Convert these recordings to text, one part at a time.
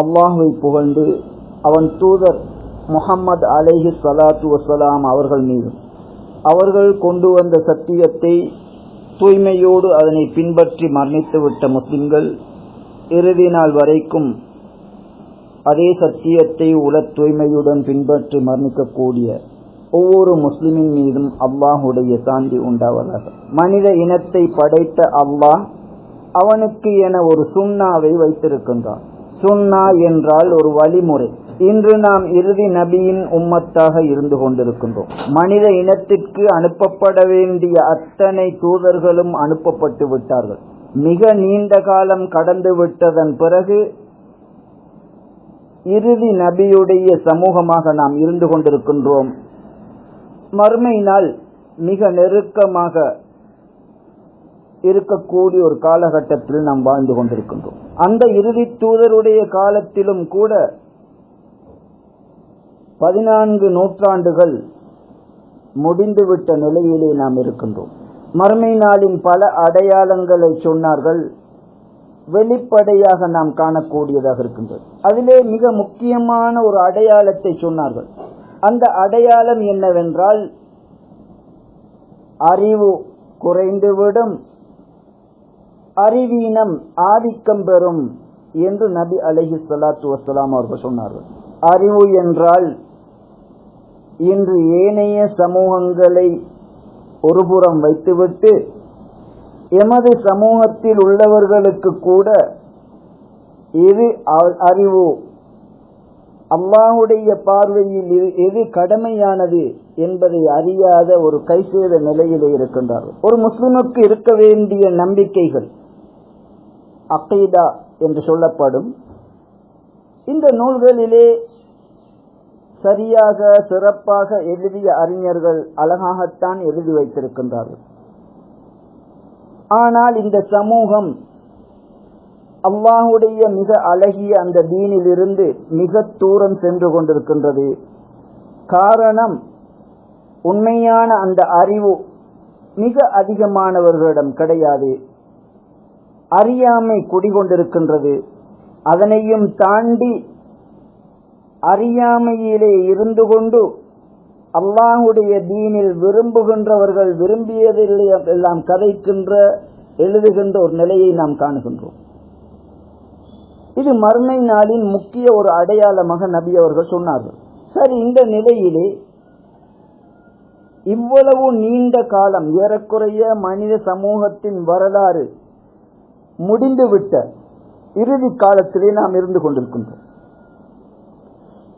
அல்லாஹுவை புகழ்ந்து அவன் தூதர் முஹம்மது அலைஹி சலாத்து வசலாம் அவர்கள் மீதும் அவர்கள் கொண்டு வந்த சத்தியத்தை தூய்மையோடு அதனை பின்பற்றி மரணித்துவிட்ட முஸ்லிம்கள் இறுதி நாள் வரைக்கும் அதே சத்தியத்தை உல தூய்மையுடன் பின்பற்றி மரணிக்கக்கூடிய ஒவ்வொரு முஸ்லிமின் மீதும் அல்லாஹுடைய சாந்தி உண்டாவதாக. மனித இனத்தை படைத்த அல்லாஹ் அவனுக்கு என ஒரு சுண்ணாவை வைத்திருக்கின்றான். சுன்னா என்றால் ஒரு வழிமுறை. இன்று நாம் இறுதி நபியின் உம்மத்தாக இருந்து கொண்டிருக்கின்றோம். மனித இனத்திற்கு அனுப்பப்பட வேண்டிய அத்தனை தூதர்களும் அனுப்பப்பட்டு விட்டார்கள். மிக நீண்ட காலம் கடந்து விட்டதன் பிறகு இறுதி நபியுடைய சமூகமாக நாம் இருந்து கொண்டிருக்கின்றோம். மறுமை நாள் மிக நெருக்கமாக இருக்கக்கூடிய ஒரு காலகட்டத்தில் நாம் வாழ்ந்து கொண்டிருக்கின்றோம். அந்த இறுதி தூதருடைய காலத்திலும் கூட பதினான்கு நூற்றாண்டுகள் முடிந்துவிட்ட நிலையிலே நாம் இருக்கின்றோம். மறுமை நாளின் பல அடையாளங்களை சொன்னார்கள். வெளிப்படையாக நாம் காணக்கூடியதாக இருக்கின்றது. அதிலே மிக முக்கியமான ஒரு அடையாளத்தை சொன்னார்கள். அந்த அடையாளம் என்னவென்றால் அறிவு குறைந்துவிடும் அறிவீனம் ஆதிக்கம் பெறும் என்று நபி அலஹி சலாத்து வசலாம் அவர்கள் சொன்னார்கள். அறிவு என்றால் இன்று ஏனைய சமூகங்களை ஒருபுறம் வைத்துவிட்டு எமது சமூகத்தில் உள்ளவர்களுக்கு கூட எது அறிவு? அம்மாவுடைய பார்வையில் எது கடமையானது என்பதை அறியாத ஒரு கைசேத நிலையிலே இருக்கின்றார்கள். ஒரு முஸ்லிமுக்கு இருக்க வேண்டிய நம்பிக்கைகள் அக்கைதா என்று சொல்லப்படும். இந்த நூல்களிலே சரியாக சிறப்பாக எழுதிய அறிஞர்கள் அழகாகத்தான் எழுதி வைத்திருக்கின்றார்கள். ஆனால் இந்த சமூகம் அவ்வாவுடைய மிக அழகிய அந்த தீனிலிருந்து மிக தூரம் சென்று கொண்டிருக்கின்றது. காரணம் உண்மையான அந்த அறிவு மிக அதிகமானவர்களிடம் கிடையாது. அறியாமை குடிகொண்டிருக்கின்றது. அதனையும் தாண்டி அறியாமையிலே இருந்து கொண்டு அல்லாஹுடைய தீனில் விரும்புகின்றவர்கள் விரும்பியதில் எல்லாம் கதைக்கின்ற எழுதுகின்ற ஒரு நிலையை நாம் காணுகின்றோம். இது மறுமை நாளின் முக்கிய ஒரு அடையாளமாக நபி அவர்கள் சொன்னார்கள். சரி இந்த நிலையிலே இவ்வளவு நீண்ட காலம் ஏறக்குறைய மனித சமூகத்தின் வரலாறு முடிந்துவிட்ட இறுதி காலத்திலே நாம் இருந்து கொண்டிருக்கின்றோம்.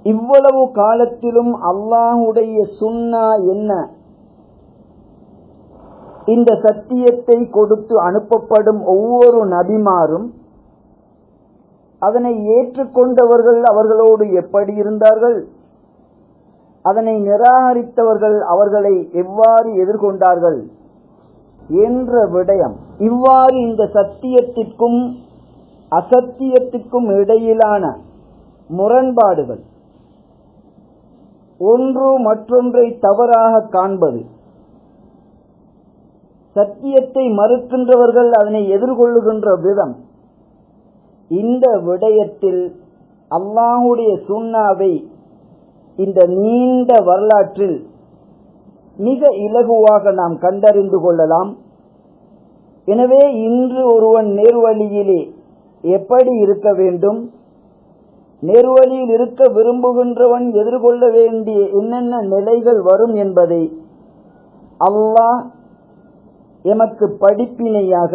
இவ்வளவு காலத்திலும் அல்லாஹுடைய சுண்ணா என்ன? இந்த சத்தியத்தை கொடுத்து அனுப்பப்படும் ஒவ்வொரு நபிமாரும் அதனை ஏற்றுக்கொண்டவர்கள் அவர்களோடு எப்படி இருந்தார்கள்? அதனை நிராகரித்தவர்கள் அவர்களை எவ்வாறு எதிர்கொண்டார்கள்? என்ற விடயம். இவ்வாறு இந்த சத்தியத்திற்கும் அசத்தியத்திற்கும் இடையிலான முரண்பாடுகள் ஒன்று மற்றொன்றை தவறாக காண்பது சத்தியத்தை மறுக்கின்றவர்கள் அதனை எதிர்கொள்ளுகின்ற விதம் இந்த விடயத்தில் அல்லாஹுடைய சுண்ணாவை இந்த நீண்ட வரலாற்றில் மிக இலகுவாக நாம் கண்டறிந்து கொள்ளலாம். எனவே இன்று ஒருவன் நேர்வழியிலே எப்படி இருக்க வேண்டும்? நேர்வழியில் இருக்க விரும்புகின்றவன் எதிர்கொள்ள வேண்டிய என்னென்ன நிலைகள் வரும் என்பதை அல்லாஹ் எமக்கு படிப்பினையாக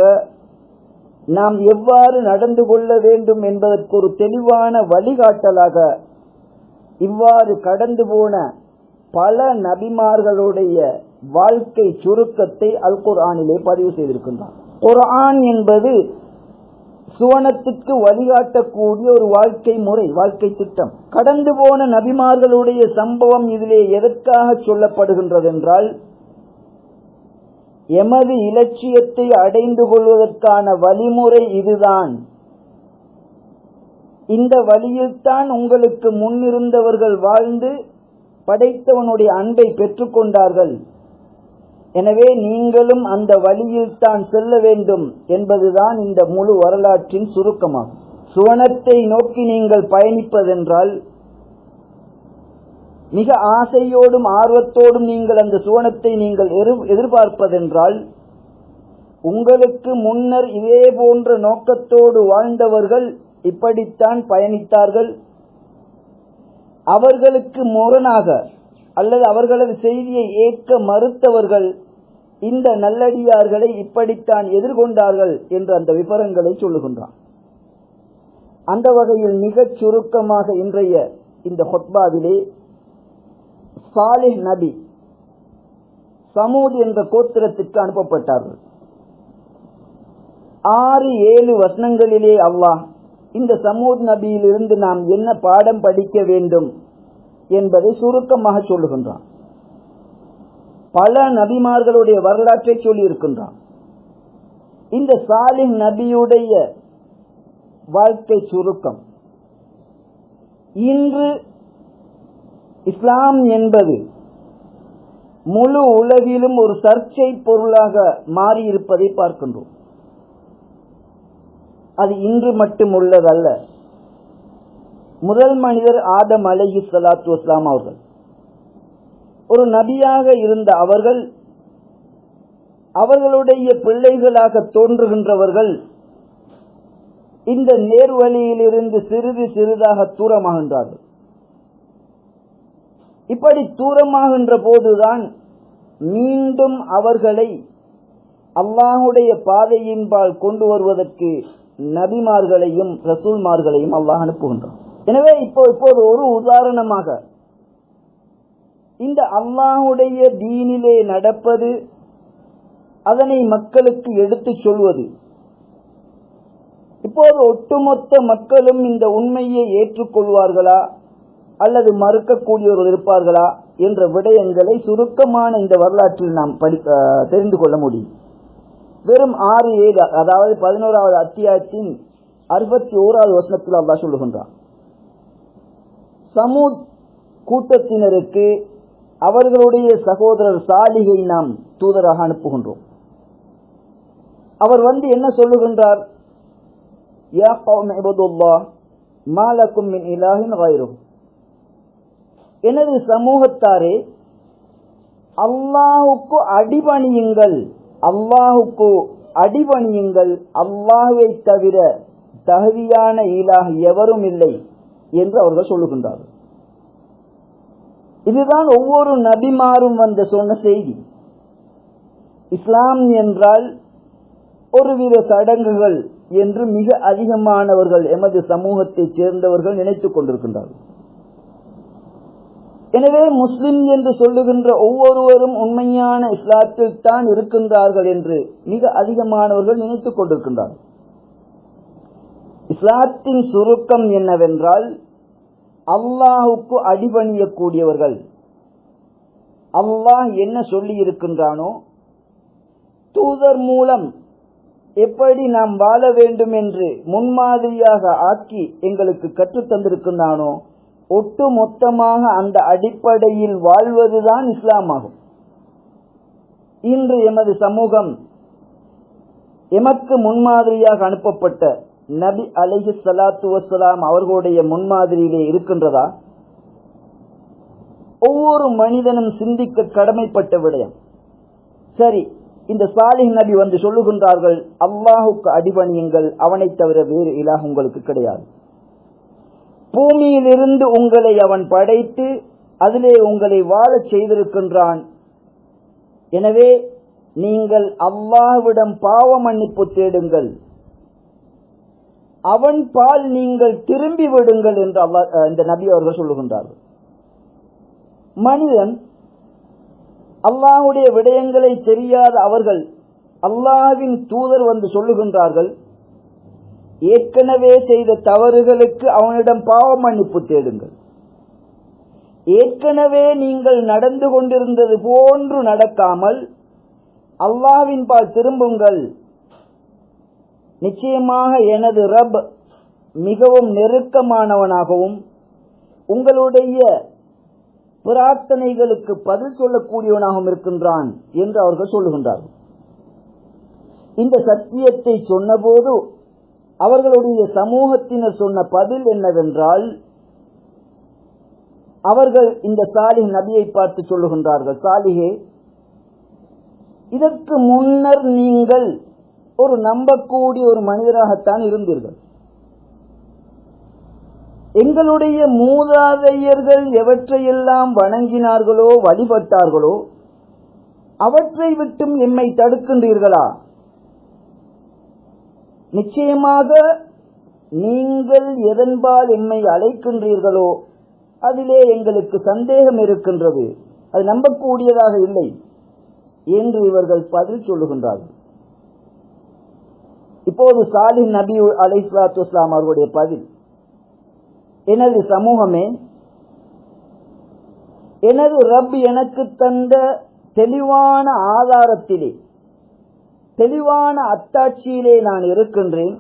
நாம் எவ்வாறு நடந்து கொள்ள வேண்டும் என்பதற்கு ஒரு தெளிவான வழிகாட்டலாக இவ்வாறு கடந்து போன பல நபிமார்களுடைய வாழ்க்கை சுருக்கத்தை அல் குர்ஆனிலே பதிவு செய்திருக்கின்றான் குர்ஆன் என்பது சுவனத்துக்கு வழிகாட்டக்கூடிய ஒரு வாழ்க்கை முறை வாழ்க்கை திட்டம். கடந்து போன நபிமார்களுடைய சம்பவம் இதிலே எதற்காக சொல்லப்படுகின்றது என்றால் எமது இலட்சியத்தை அடைந்து கொள்வதற்கான வழிமுறை இதுதான். இந்த வழியில்தான் உங்களுக்கு முன்னிருந்தவர்கள் வாழ்ந்து படைத்தவனுடைய அன்பை பெற்றுக்கொண்டார்கள். எனவே நீங்களும் அந்த வழியில் தான் செல்ல வேண்டும் என்பதுதான் இந்த முழு வரலாற்றின் சுருக்கமாகும். சுவனத்தை நோக்கி நீங்கள் பயணிப்பதென்றால் மிக ஆசையோடும் ஆர்வத்தோடும் நீங்கள் அந்த சுவனத்தை நீங்கள் எதிர்பார்ப்பதென்றால் உங்களுக்கு முன்னர் இதே போன்ற நோக்கத்தோடு வாழ்ந்தவர்கள் இப்படித்தான் பயணித்தார்கள். அவர்களுக்கு முரணாக அல்லது அவர்களது செய்தியை ஏற்க மறுத்தவர்கள் இந்த நல்லடியார்களை இப்படித்தான் எதிர்கொண்டார்கள் என்று அந்த விவரங்களை சொல்லுகின்றான். அந்த வகையில் மிகச் சுருக்கமாக இன்றைய இந்த ஹொத்பாவிலே சாலிஹ் நபி சமூத் என்ற கோத்திரத்திற்கு அனுப்பப்பட்டார்கள். ஆறு ஏழு வசனங்களிலே அல்லாஹ் இந்த சமூத் நபியிலிருந்து நாம் என்ன பாடம் படிக்க வேண்டும் என்பதை சுருக்கமாக சொல்லுகின்றான். பல நபிமார்களுடைய வரலாற்றை சொல்லியிருக்கின்றான். இந்த சாலிஹ் நபியுடைய வாழ்க்கை சுருக்கம். இன்று இஸ்லாம் என்பது முழு உலகிலும் ஒரு சர்ச்சை பொருளாக மாறியிருப்பதை பார்க்கின்றோம். அது இன்று மட்டும் உள்ளதல்ல. முதல் மனிதர் ஆதம் அலஹி சலாத்து வஸ்லாம் அவர்கள். ஒரு நபியாக இருந்த அவர்கள் அவர்களுடைய பிள்ளைகளாக தோன்றுகின்றவர்கள் இந்த நேர்வழியிலிருந்து சிறிது சிறிதாக தூரமாகின்றார்கள். இப்படி தூரமாகின்ற போதுதான் மீண்டும் அவர்களை அல்லாஹுடைய பாதையின்பால் கொண்டு வருவதற்கு நபிமார்களையும் ரசூல்மார்களையும் அல்லாஹ் அனுப்புகின்றான். எனவே இப்போ இப்போது ஒரு உதாரணமாக இந்த அல்லாஹுடைய தீனிலே நடப்பது அதனை மக்களுக்கு எடுத்துச் சொல்வது. இப்போது ஒட்டுமொத்த மக்களும் இந்த உண்மையை ஏற்றுக்கொள்வார்களா? அல்லது மறுக்கக்கூடியவர்கள் இருப்பார்களா? என்ற விடயங்களை சுருக்கமான இந்த வரலாற்றில் நாம் படி தெரிந்து கொள்ள முடியும். வெறும் ஆறு ஏழு அதாவது பதினோராவது அத்தியாயத்தின் அறுபத்தி ஓராவது வசனத்தில் அல்லா சொல்லுகின்றான். சமூத் கூட்டத்தினருக்கு அவர்களுடைய சகோதரர் சாலிகை நாம் தூதராக அனுப்புகின்றோம். அவர் வந்து என்ன சொல்லுகின்றார்? யா கௌம் மாலக்கும் மின் இலாஹின் கைரும் எனது சமூகத்தாரே அல்லாஹுக்கு அடிபணியுங்கள். அல்லாஹுக்கு அடிபணியுங்கள். அல்லாஹுவை தவிர தகுதியான ஈலாக எவரும் இல்லை என்று அவர்கள் சொல்லுகின்றார்கள். இதுதான் ஒவ்வொரு நபிமாரும் வந்த சொன்ன செய்தி. இஸ்லாம் என்றால் ஒருவித சடங்குகள் என்று மிக அதிகமானவர்கள் எமது சமூகத்தைச் சேர்ந்தவர்கள் நினைத்துக் கொண்டிருக்கின்றார்கள். எனவே முஸ்லிம் என்று சொல்லுகின்ற ஒவ்வொருவரும் உண்மையான இஸ்லாத்தில் தான் இருக்கின்றார்கள் என்று மிக அதிகமானவர்கள் நினைத்துக் கொண்டிருக்கின்றார்கள் இஸ்லாத்தின் சுருக்கம் என்னவென்றால் அல்லாஹுக்கு அடிபணியக்கூடியவர்கள் அல்லாஹ் என்ன சொல்லி இருக்கின்றானோ தூதர் மூலம் எப்படி நாம் வாழ வேண்டும் என்று முன்மாதிரியாக ஆக்கி எங்களுக்கு கற்றுத்தந்திருக்கின்றானோ ஒட்டு மொத்தமாக அந்த அடிப்படையில் வாழ்வதுதான் இஸ்லாம் ஆகும் இன்று எமது சமூகம் எமக்கு முன்மாதிரியாக அனுப்பப்பட்ட நபி அலிஹி சலாத்து வசலாம் அவர்களுடைய முன்மாதிரியிலே இருக்கின்றதா? ஒவ்வொரு மனிதனும் சிந்திக்க கடமைப்பட்ட விடயம். சரி இந்த சாலிஹ் நபி வந்து சொல்லுகின்றார்கள் அல்லாஹுக்கு அடிபணியுங்கள் அவனை தவிர வேறு இலாக உங்களுக்கு கிடையாது. பூமியிலிருந்து உங்களை அவன் படைத்து அதிலே உங்களை வாழச் செய்திருக்கின்றான். எனவே நீங்கள் அவ்வாவிடம் பாவ மன்னிப்பு தேடுங்கள். அவன் பால் நீங்கள் திரும்பி விடுங்கள் என்று அல்லா இந்த நபி அவர்கள் சொல்லுகின்றார்கள். மனிதன் அல்லாஹுடைய விடயங்களை தெரியாத அவர்கள் அல்லாஹ்வின் தூதர் வந்து சொல்லுகின்றார்கள் ஏற்கனவே செய்த தவறுகளுக்கு அவனிடம் பாவ மன்னிப்பு தேடுங்கள். ஏற்கனவே நீங்கள் நடந்து கொண்டிருந்தது போன்று நடக்காமல் அல்லாவின் பால் திரும்புங்கள். நிச்சயமாக எனது ரப் மிகவும் நெருக்கமானவனாகவும் உங்களுடைய பிரார்த்தனைகளுக்கு பதில் சொல்லக்கூடியவனாகவும் இருக்கின்றான் என்று அவர்கள் சொல்லுகின்றார்கள். இந்த சத்தியத்தை சொன்னபோது அவர்களுடைய சமூகத்தினர் சொன்ன பதில் என்னவென்றால் அவர்கள் இந்த சாலிஹ் நபியை பார்த்து சொல்லுகின்றார்கள் சாலிஹே இதற்கு முன்னர் நீங்கள் ஒரு நம்பக்கூடிய ஒரு மனிதராகத்தான் இருந்தீர்கள். எங்களுடைய மூதாதையர்கள் எவற்றையெல்லாம் வணங்கினார்களோ வழிபட்டார்களோ அவற்றை விட்டும் எம்மை தடுக்கின்றீர்களா? நிச்சயமாக நீங்கள் எதன்பால் என்னை அழைக்கின்றீர்களோ அதிலே எங்களுக்கு சந்தேகம் இருக்கின்றது. அது நம்பக்கூடியதாக இல்லை என்று இவர்கள் பதில் சொல்லுகின்றார்கள். இப்போது சாலிஹ் நபி அலை சலாத்து இஸ்லாம் அவர்களுடைய பதில். எனது சமூகமே எனது ரப் எனக்கு தந்த தெளிவான ஆதாரத்திலே தெளிவான அத்தாட்சியிலே நான் இருக்கின்றேன்.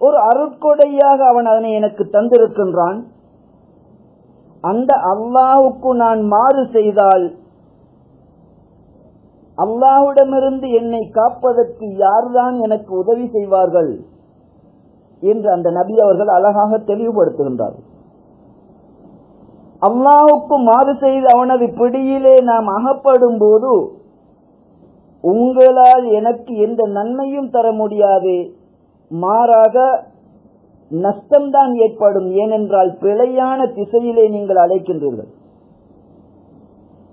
ஒரு அருட்கொடையாக அவன் அதனை எனக்கு தந்திருக்கின்றான். அந்த அல்லாஹுக்கு நான் மாறு செய்தால் அல்லாஹுடமிருந்து என்னை காப்பதற்கு யார்தான் எனக்கு உதவி செய்வார்கள் என்று அந்த நபி அவர்கள் அழகாக தெளிவுபடுத்துகின்றார் அல்லாஹுக்கு மாறு செய்து அவனது பிடியிலே நாம் அகப்படும் போது உங்களால் எனக்கு எந்த நன்மையும் தர முடியாது. மாறாக நஷ்டம்தான் ஏற்படும். ஏனென்றால் பிழையான திசையிலே நீங்கள் அழைக்கின்றீர்கள்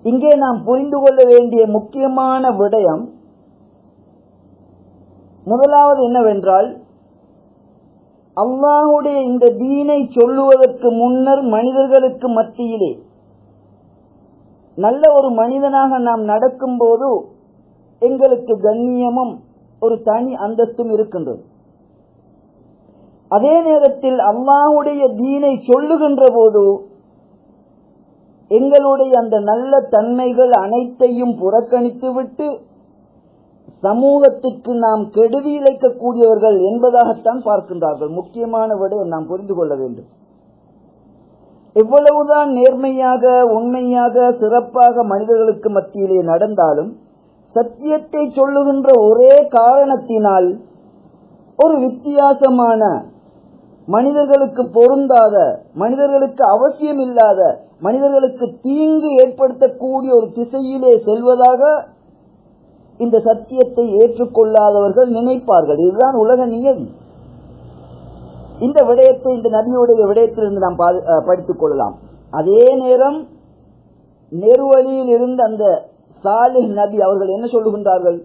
இங்கே நாம் புரிந்து கொள்ள வேண்டிய முக்கியமான விடயம் முதலாவது என்னவென்றால் அல்லாஹுடைய இந்த தீனை சொல்லுவதற்கு முன்னர் மனிதர்களுக்கு மத்தியிலே நல்ல ஒரு மனிதனாக நாம் நடக்கும்போது எங்களுக்கு கண்ணியமும் ஒரு தனி அந்தஸ்தும் இருக்கின்றது. அதே நேரத்தில் அல்லாஹுடைய தீனை சொல்லுகின்ற போது எங்களுடைய அந்த நல்ல தன்மைகள் அனைத்தையும் புறக்கணித்துவிட்டு சமூகத்திற்கு நாம் கெடுதி இழைக்கக்கூடியவர்கள் என்பதாகத்தான் பார்க்கின்றார்கள். முக்கியமான விடையை நாம் புரிந்து கொள்ள வேண்டும். எவ்வளவுதான் நேர்மையாக உண்மையாக சிறப்பாக மனிதர்களுக்கு மத்தியிலே நடந்தாலும் சத்தியத்தை சொல்லுகின்ற ஒரே காரணத்தினால் ஒரு வித்தியாசமான மனிதர்களுக்கு பொருந்தாத மனிதர்களுக்கு அவசியம் இல்லாத மனிதர்களுக்கு தீங்கு ஏற்படுத்தக்கூடிய ஒரு திசையிலே செல்வதாக இந்த சத்தியத்தை ஏற்றுக்கொள்ளாதவர்கள் நினைப்பார்கள். இதுதான் உலக நியதி. இந்த விடயத்தை இந்த நதியுடைய விடயத்திலிருந்து நாம் படித்துக் கொள்ளலாம். அதே நேரம் நெருவழியில் இருந்த அந்த சாலிஹ் நபி அவர்கள் என்ன சொல்லுகின்றார்கள்?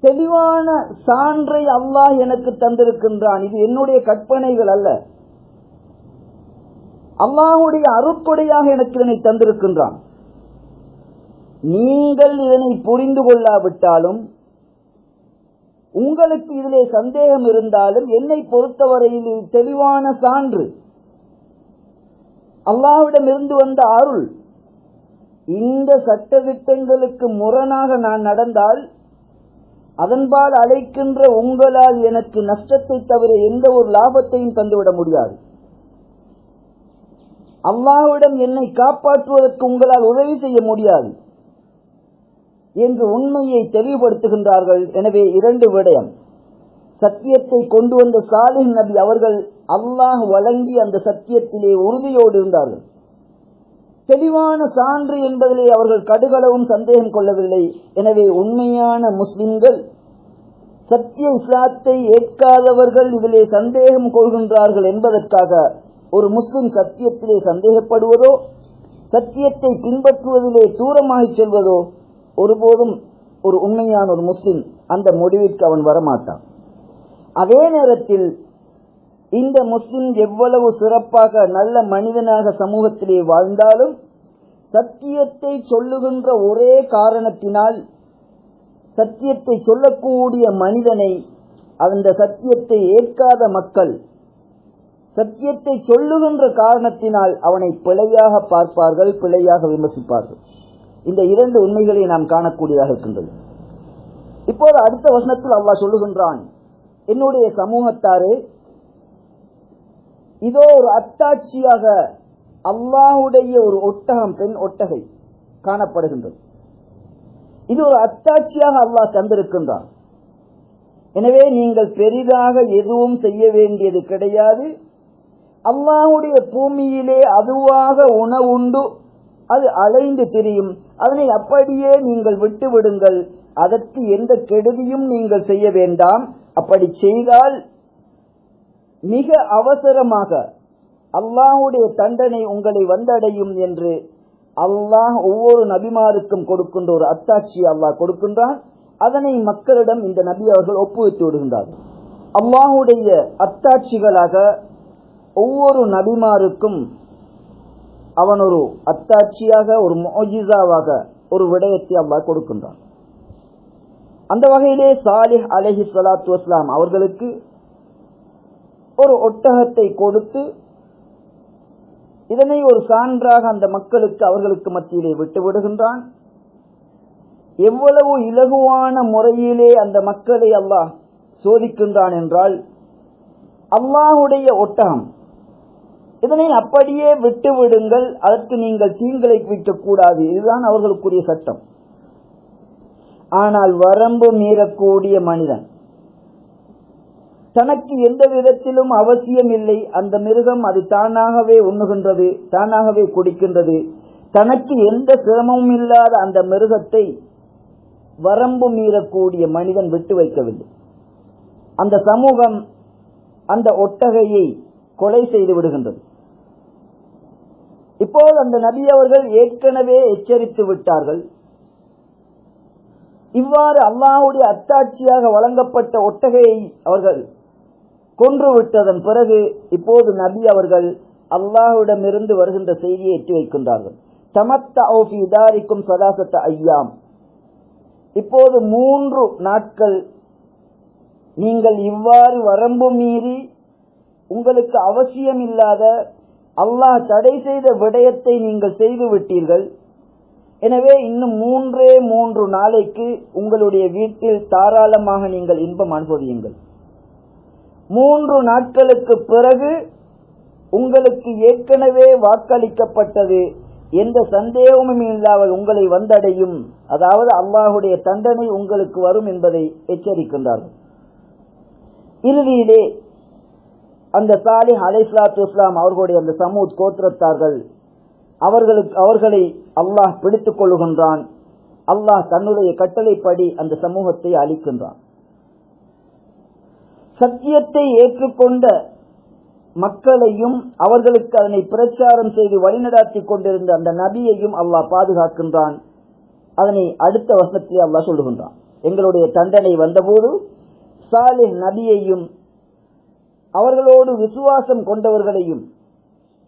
தெளிவான சான்றை அல்லாஹ் எனக்கு தந்திருக்கின்றான். இது என்னுடைய கற்பனைகள் அல்ல. அல்லாஹுடைய அருட்கொடையாக எனக்கு இதனை தந்திருக்கின்றான். நீங்கள் இதனை புரிந்து கொள்ளாவிட்டாலும் உங்களுக்கு இதிலே சந்தேகம் இருந்தாலும் என்னை பொறுத்தவரையில் தெளிவான சான்று. அல்லாஹ்விடம் இருந்து வந்த அருள் இந்த சட்டதிட்டங்களுக்கு முரணாக நான் நடந்தால் அதன்பால் அழைக்கின்ற உங்களால் எனக்கு நஷ்டத்தை தவிர எந்த ஒரு லாபத்தையும் தந்துவிட முடியாது. அல்லாஹ்விடம் என்னை காப்பாற்றுவதற்கு உங்களால் உதவி செய்ய முடியாது என்று உண்மையை தெளிவுபடுத்துகின்றார்கள். எனவே இரண்டு விடயம். சத்தியத்தை கொண்டு வந்த சாலிஹ் நபி அவர்கள் அல்லாஹ் வழங்கி அந்த சத்தியத்திலே உறுதியோடு இருந்தார்கள். தெளிவான சான்று என்பதிலே அவர்கள் கடுகளவும் சந்தேகம் கொள்ளவில்லை. எனவே உண்மையான முஸ்லிம்கள் சத்திய இஸ்லாத்தை ஏற்காதவர்கள் இதிலே சந்தேகம் கொள்கின்றார்கள் என்பதற்காக ஒரு முஸ்லிம் சத்தியத்திலே சந்தேகப்படுவதோ சத்தியத்தை பின்பற்றுவதிலே தூரமாகிச் செல்வதோ ஒருபோதும் ஒரு உண்மையான ஒரு முஸ்லிம் அந்த முடிவிற்கு அவன் வரமாட்டான். அதே நேரத்தில் இந்த முஸ்லிம் எவ்வளவு சிறப்பாக நல்ல மனிதனாக சமூகத்திலே வாழ்ந்தாலும் சத்தியத்தை சொல்லுகின்ற ஒரே காரணத்தினால் சத்தியத்தை சொல்லக்கூடிய மனிதனை அந்த சத்தியத்தை ஏற்காத மக்கள் சத்தியத்தை சொல்லுகின்ற காரணத்தினால் அவனை பிழையாக பார்ப்பார்கள் பிழையாக விமர்சிப்பார்கள். இந்த இரண்டு உண்மைகளை நாம் காணக்கூடியதாக இருக்கின்றது. இப்போது அடுத்த வசனத்தில் அல்லாஹ் சொல்லுகின்றான் என்னுடைய சமூகத்தாரே இதோ ஒரு அத்தாட்சியாக அல்லாஹுடைய ஒரு ஒட்டகம் பெண் ஒட்டகை காணப்படுகின்றது. இது ஒரு அத்தாட்சியாக அல்லாஹ் தந்திருக்கின்றான். எனவே நீங்கள் பெரிதாக எதுவும் செய்ய வேண்டியது கிடையாது. அல்லாஹுடைய பூமியிலே அதுவாக உணவுண்டு அது அலைந்து திரியும். அதனை அப்படியே நீங்கள் விட்டு விடுங்கள் அதற்கு எந்த கெடுதியும் நீங்கள் செய்ய வேண்டாம். அப்படி செய்தால் மிக அவசரமாக அல்லாஹுடைய தண்டனை உங்களை வந்தடையும் என்று அல்லாஹ் ஒவ்வொரு நபிமாருக்கும் கொடுக்கின்ற ஒரு அத்தாட்சி அல்லாஹ் கொடுக்கின்றான். அதனை மக்களிடம் இந்த நபி அவர்கள் ஒப்புவித்து விடுகின்றார்கள் அல்லாஹுடைய அத்தாட்சிகளாக ஒவ்வொரு நபிமாருக்கும் அவன் ஒரு அத்தாட்சியாக ஒரு மோஜிசாவாக ஒரு விடயத்தை அல்லாஹ் கொடுக்கின்றான். அந்த வகையிலே சாலிஹ் அலஹி சலாத்து வஸ்லாம் அவர்களுக்கு ஒரு ஒட்டகத்தை கொடுத்து இதனை ஒரு சான்றாக அந்த மக்களுக்கு அவர்களுக்கு மத்தியிலே விட்டு விடுகின்றான் எவ்வளவு இலகுவான முறையிலே அந்த மக்களை அல்லாஹ் சோதிக்கின்றான் என்றால் அல்லாஹுடைய ஒட்டகம். இதனை அப்படியே விட்டு விடுங்கள் அதற்கு நீங்கள் தீங்களை வைக்கக்கூடாது இதுதான் அவர்களுக்குரிய சட்டம். ஆனால் வரம்பு மீறக்கூடிய மனிதன் தனக்கு எந்த விதத்திலும் அவசியம் இல்லை அந்த மிருகம் அது தானாகவே உண்ணுகின்றது தானாகவே குடிக்கின்றது. தனக்கு எந்த சிரமமும் இல்லாத அந்த மிருகத்தை வரம்பு மீறக்கூடிய மனிதன் விட்டு வைக்கவில்லை. அந்த சமூகம் அந்த ஒட்டகையை கொலை செய்து விடுகின்றது. இப்போது அந்த நபி அவர்கள் ஏற்கனவே எச்சரித்து விட்டார்கள். இவ்வாறு அல்லாஹுடைய அத்தாட்சியாக வழங்கப்பட்ட ஒட்டகையை அவர்கள் கொன்று விட்டதன் பிறகு இப்போது நபி அவர்கள் அல்லாஹுடமிருந்து வருகின்ற செய்தியை எட்டி வைக்கின்றார்கள். தமத்த இதாரிக்கும் சதாசத்த ஐயாம். இப்போது மூன்று நாட்கள் நீங்கள் இவ்வாறு வரம்பு மீறி உங்களுக்கு அவசியம் இல்லாத அல்லாஹ் தடை செய்த விடயத்தை நீங்கள் செய்து விட்டீர்கள். எனவே இன்னும் மூன்றே மூன்று நாளைக்கு உங்களுடைய வீட்டில் தாராளமாக நீங்கள் இன்பம் அனுபவியுங்கள். மூன்று நாட்களுக்கு பிறகு உங்களுக்கு ஏற்கனவே வாக்களிக்கப்பட்டது. எந்த சந்தேகமும் இல்லாமல் உங்களை வந்தடையும். அதாவது அல்லாஹுடைய தண்டனை உங்களுக்கு வரும் என்பதை எச்சரிக்கின்றார்கள். இறுதியிலே அந்த சாலிஹ் அலைஸ்லாத்து இஸ்லாம் அவர்களுடைய அந்த சமூத் கோத்திரத்தார்கள் அவர்களுக்கு அவர்களை அல்லாஹ் பிடித்துக் கொள்ளுகின்றான். அல்லாஹ் தன்னுடைய கட்டளைப்படி அந்த சமூகத்தை அளிக்கின்றான் சத்தியத்தை ஏற்றுக்கொண்ட மக்களையும் அவர்களுக்கு அதனை பிரச்சாரம் செய்து வழிநடாத்தி கொண்டிருந்த அந்த நபியையும் அல்லாஹ் பாதுகாக்கின்றான். அதனை அடுத்த வசனத்தில் அல்லாஹ் சொல்லுகின்றான். எங்களுடைய தண்டனை வந்தபோது சாலிஹ் நபியையும் அவர்களோடு விசுவாசம் கொண்டவர்களையும்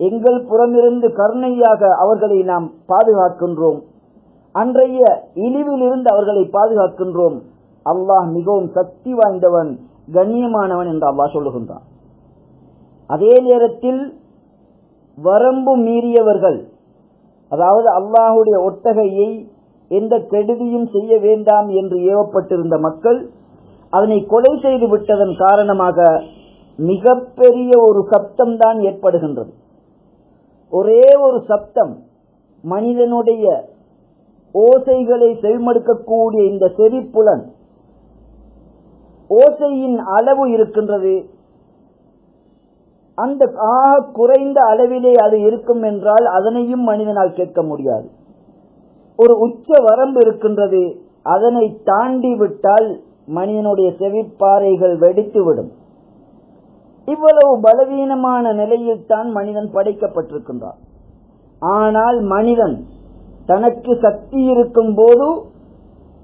எங்கள் புறமிருந்து கருணையாக அவர்களை நாம் பாதுகாக்கின்றோம். அன்றைய இழிவிலிருந்து அவர்களை பாதுகாக்கின்றோம். அல்லாஹ் மிகவும் சக்தி வாய்ந்தவன். கண்ணியமானவன் என்று அல்லாஹ் சொல்லுகின்றான். அதே நேரத்தில் வரம்பு மீறியவர்கள் அதாவது அல்லாஹுடைய ஒட்டகையை எந்த கெடுதியும் செய்ய வேண்டாம் என்று ஏவப்பட்டிருந்த மக்கள் அதனை கொலை செய்து விட்டதன் காரணமாக மிகப்பெரிய ஒரு சப்தம்தான் ஏற்படுகின்றது. ஒரே ஒரு சப்தம் மனிதனுடைய ஓசைகளை செவிமடுக்கக்கூடிய இந்த செவிப்புலன் ஓசையின் அளவு இருக்கின்றது. அந்த ஆக குறைந்த அளவிலே அது இருக்கும் என்றால் அதனையும் மனிதனால் கேட்க முடியாது. ஒரு உச்ச வரம்பு இருக்கின்றது. அதனை தாண்டி விட்டால் மனிதனுடைய செவிப்பாறைகள் வெடித்துவிடும் இவ்வளவு பலவீனமான நிலையில் தான் மனிதன் படைக்கப்பட்டிருக்கின்றான். ஆனால் மனிதன் தனக்கு சக்தி இருக்கும் போது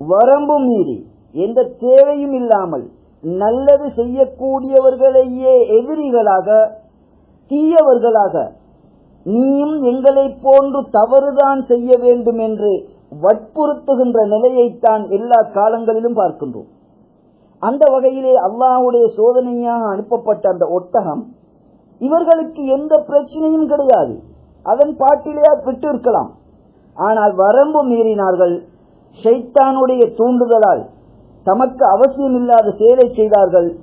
வரம்பு மீறி எந்த தேவையும் இல்லாமல் நல்லது செய்யக்கூடியவர்களையே எதிரிகளாக தீயவர்களாக நீயும் எங்களைப் போன்று தவறுதான் செய்ய வேண்டும் என்று வற்புறுத்துகின்ற நிலையைத்தான் எல்லா காலங்களிலும் பார்க்கின்றோம். அந்த வகையிலே அல்லாஹுடைய சோதனையாக அனுப்பப்பட்ட அந்த ஒட்டகம் இவர்களுக்கு எந்த பிரச்சனையும் கிடையாது. அதன் பாட்டிலே விட்டு இருக்கலாம். ஆனால் வரம்பு மீறினார்கள். ஷைத்தானுடைய தூண்டுதலால் தமக்கு அவசியமில்லாத செயலை செய்தார்கள்.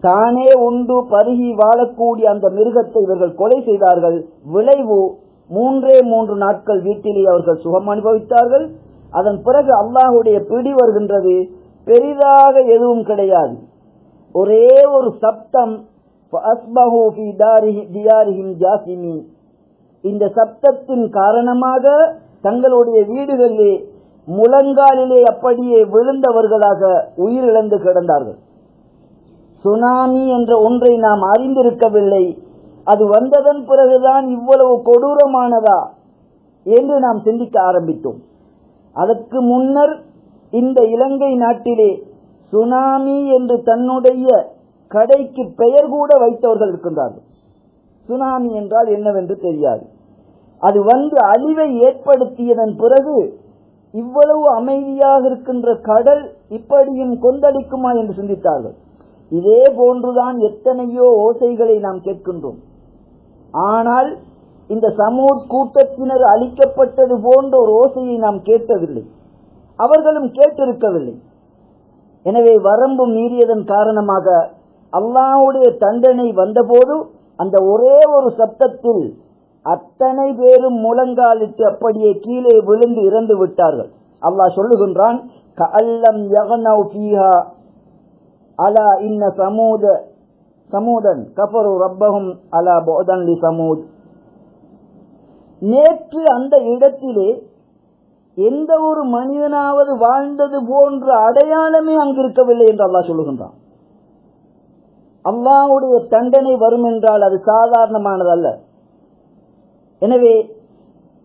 தானே உண்டு பருகி வாழக்கூடிய அந்த மிருகத்தை இவர்கள் கொலை செய்தார்கள். விளைவு மூன்றே மூன்று நாட்கள் வீட்டிலே அவர்கள் சுகம் அனுபவித்தார்கள். அதன் பிறகு அல்லாஹுடைய பிடி வருகின்றது. பெரிதாக எதுவும் கிடையாது. ஒரே ஒரு சப்தம் இந்த சப்தத்தின் காரணமாக தங்களுடைய வீடுகளிலே முழங்காலிலே அப்படியே விழுந்தவர்களாக உயிரிழந்து கிடந்தார்கள். சுனாமி என்ற ஒன்றை நாம் அறிந்திருக்கவில்லை. அது வந்ததன் பிறகுதான் இவ்வளவு கொடூரமானதா என்று நாம் சிந்திக்க ஆரம்பித்தோம். அதற்கு முன்னர் இந்த இலங்கை நாட்டிலே சுனாமி என்று தன்னுடைய கடைக்கு பெயர் கூட வைத்தவர்கள் இருக்கின்றார்கள். சுனாமி என்றால் என்னவென்று தெரியாது. அது வந்து அழிவை ஏற்படுத்தியதன் பிறகு இவ்வளவு அமைதியாக இருக்கின்ற கடல் இப்படியும் கொந்தளிக்குமா என்று சிந்தித்தார்கள். இதே போன்றுதான் எத்தனையோ ஓசைகளை நாம் கேட்கின்றோம். ஆனால் இந்த சமூக கூட்டத்தினர் அளிக்கப்பட்டது போன்ற ஒரு ஓசையை நாம் கேட்டதில்லை. அவர்களும் கேட்டிருக்கவில்லை. எனவே வரம்பு மீறியதன் காரணமாக அல்லாவுடைய தண்டனை வந்தபோது அந்த ஒரே ஒரு சப்தத்தில் அத்தனை பேரும் முழங்காலிட்டு அப்படியே கீழே விழுந்து இறந்து விட்டார்கள். அல்லாஹ் சொல்லுகின்றான் கஅல்லம் யகனவ் ஃபீஹா அலா இன்ன சமூத சமூதன் கஃபரு ரப்பஹும் அலா போதன் லி சமூத். நேற்று அந்த இடத்திலே எந்த ஒரு மனிதனாவது வாழ்ந்தது போன்ற அடையாளமே அங்கிருக்கவில்லை என்று அல்லாஹ் சொல்லுகின்றான். அல்லாவுடைய தண்டனை வரும் என்றால் அது சாதாரணமானதல்ல. எனவே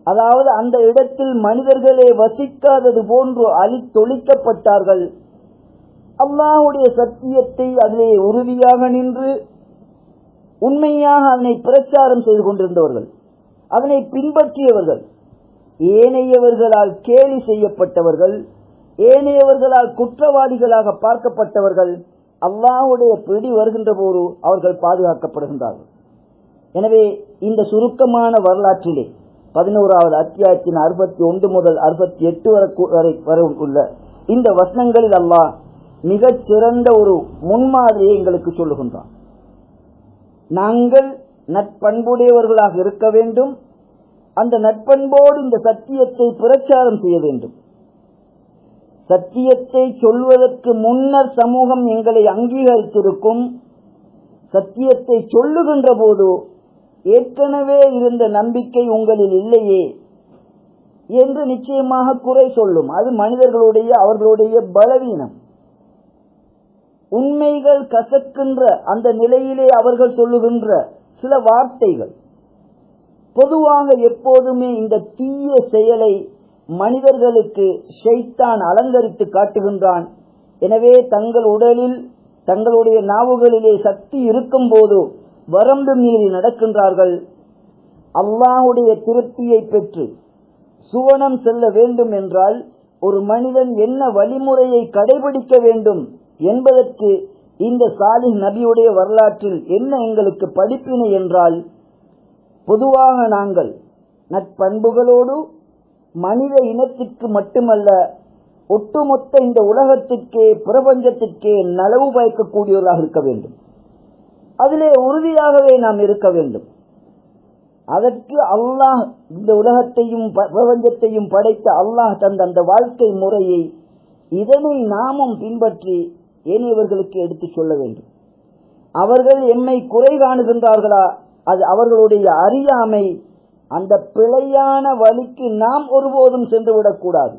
அதாவது அந்த இடத்தில் மனிதர்களே வசிக்காதது போன்று அழித்தொழிக்கப்பட்டார்கள். அல்லாஹுடைய சத்தியத்தை அதிலே உறுதியாக நின்று உண்மையாக அதனை பிரச்சாரம் செய்து கொண்டிருந்தவர்கள் அதனை பின்பற்றியவர்கள் ஏனையவர்களால் கேலி செய்யப்பட்டவர்கள் ஏனையவர்களால் குற்றவாளிகளாக பார்க்கப்பட்டவர்கள் அல்லாஹுடைய பிடி வருகின்ற போது அவர்கள் பாதுகாக்கப்படுகின்றார்கள். எனவே இந்த சுருக்கமான வரலாற்றிலே பதினோராவது அத்தியாயத்தின் அறுபத்தி ஒன்று முதல் அறுபத்தி எட்டு வரை வரை உள்ள இந்த வசனங்களில் அல்லாஹ் மிகச் சிறந்த ஒரு முன்மாதிரியை எங்களுக்கு சொல்லுகின்றான். நாங்கள் நட்பண்புடையவர்களாக இருக்க வேண்டும். அந்த நட்பண்போடு இந்த சத்தியத்தை பிரச்சாரம் செய்ய வேண்டும். சத்தியத்தை சொல்வதற்கு முன்னர் சமூகம் எங்களை அங்கீகரித்திருக்கும். சத்தியத்தை சொல்லுகின்ற போது ஏற்கனவே இருந்த நம்பிக்கை உங்களில் இல்லையே என்று நிச்சயமாக குறை சொல்லும். அது மனிதர்களுடைய அவர்களுடைய பலவீனம். உண்மைகள் கசக்கின்ற அந்த நிலையிலே அவர்கள் சொல்லுகின்ற சில வார்த்தைகள். பொதுவாக எப்போதுமே இந்த தீய செயலை மனிதர்களுக்கு ஷைத்தான் அலங்கரித்து காட்டுகின்றான். எனவே தங்கள் உடலில் தங்களுடைய நாவுகளிலே சக்தி இருக்கும்போது வரம்பு மீறி நடக்கின்றார்கள். அல்லாஹுடைய திருப்தியை பெற்று சுவனம் செல்ல வேண்டும் என்றால் ஒரு மனிதன் என்ன வழிமுறையை கடைபிடிக்க வேண்டும் என்பதற்கு இந்த சாலிஹ் நபியுடைய வரலாற்றில் என்ன எங்களுக்கு படிப்பினை என்றால் பொதுவாக நாங்கள் நட்பண்புகளோடு மனித இனத்திற்கு மட்டுமல்ல ஒட்டுமொத்த இந்த உலகத்திற்கே பிரபஞ்சத்திற்கே நலவு பயக்கக்கூடியவர்களாக இருக்க வேண்டும். அதிலே உறுதியாகவே நாம் இருக்க வேண்டும். அதற்கு அல்லாஹ் இந்த உலகத்தையும் பிரபஞ்சத்தையும் படைத்த அல்லாஹ் தந்த அந்த வாழ்க்கை முறையை இதனை நாமும் பின்பற்றி ஏனையவர்களுக்கு எடுத்துச் சொல்ல வேண்டும். அவர்கள் எம்மை குறை காணுகின்றார்களா? அது அவர்களுடைய அறியாமை அந்த பிழையான வழிக்கு நாம் ஒருபோதும் சென்றுவிடக்கூடாது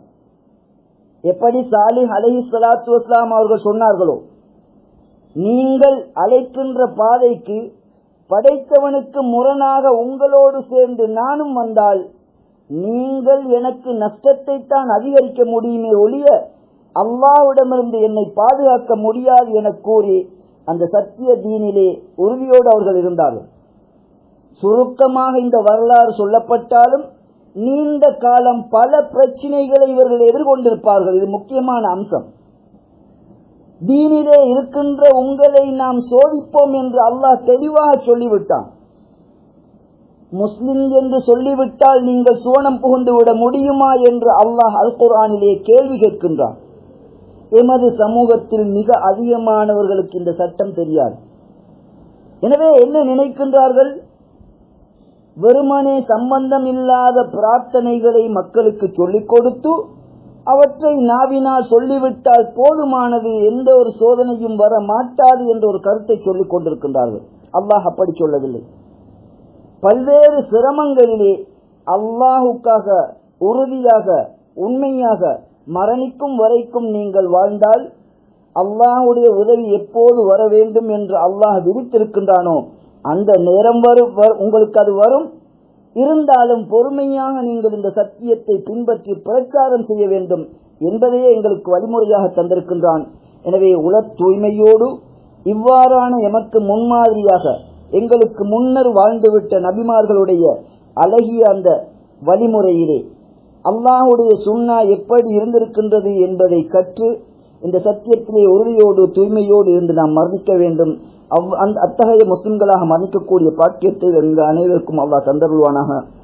எப்படி சாலிஹ் அலஹி சலாத்து வஸ்லாம் அவர்கள் சொன்னார்களோ நீங்கள் அழைக்கின்ற பாதைக்கு படைத்தவனுக்கு முரணாக உங்களோடு சேர்ந்து நானும் வந்தால் நீங்கள் எனக்கு நஷ்டத்தை தான் அதிகரிக்க முடியுமே ஒழிய அல்லாவிடமிருந்து என்னை பாதுகாக்க முடியாது என கூறி அந்த சத்திய தீனிலே உறுதியோடு அவர்கள் இருந்தார்கள். சுருக்கமாக இந்த வரலாறு சொல்லப்பட்டாலும் நீண்ட காலம் பல பிரச்சினைகளை இவர்கள் எதிர்கொண்டிருப்பார்கள். இது முக்கியமான அம்சம். தீனிலே இருக்கின்ற உங்களை நாம் சோதிப்போம் என்று அல்லாஹ் தெளிவாக சொல்லிவிட்டான். முஸ்லிம் என்று சொல்லிவிட்டால் நீங்கள் சுவனம் புகுந்து விட முடியுமா என்று அல்லாஹ் அல் குரானிலே கேள்வி கேட்கின்றான். எமது சமூகத்தில் மிக அதிகமானவர்களுக்கு இந்த சட்டம் தெரியாது. எனவே என்ன நினைக்கின்றார்கள்? வெறுமனே சம்பந்தம் இல்லாத பிரார்த்தனைகளை மக்களுக்கு சொல்லிக் கொடுத்து அவற்றை நாவினால் சொல்லிவிட்டால் போதுமானது எந்த ஒரு சோதனையும் வர மாட்டாது என்ற ஒரு கருத்தை சொல்லிக் கொண்டிருக்கின்றார்கள். அல்லாஹ் அப்படி சொல்லவில்லை. பல்வேறு சிரமங்களிலே அல்லாஹுக்காக உறுதியாக உண்மையாக மரணிக்கும் வரைக்கும் நீங்கள் வாழ்ந்தால் அல்லாஹுடைய உதவி எப்போது வர வேண்டும் என்று அல்லாஹ் விதித்திருக்கின்றானோ அந்த நேரம் வரும் உங்களுக்கு அது வரும். இருந்தாலும் பொறுமையாக நீங்கள் இந்த சத்தியத்தை பின்பற்றி பிரச்சாரம் செய்ய வேண்டும் என்பதையே எங்களுக்கு வழிமுறையாக தந்திருக்கின்றான். எனவே உல தூய்மையோடு இவ்வாறான எமக்கு முன்மாதிரியாக எங்களுக்கு முன்னர் வாழ்ந்துவிட்ட நபிமார்களுடைய அழகிய அந்த வழிமுறையிலே அல்லாஹுடைய சுண்ணா எப்படி இருந்திருக்கின்றது என்பதை கற்று இந்த சத்தியத்திலே உறுதியோடு தூய்மையோடு இருந்து நாம் மரணிக்க வேண்டும். அவ் அந் அத்தகைய முஸ்லிம்களாக மரணிக்கக்கூடிய பாக்கியத்தை எங்கள் அனைவருக்கும் அல்லாஹ் தந்தருள்வானாக.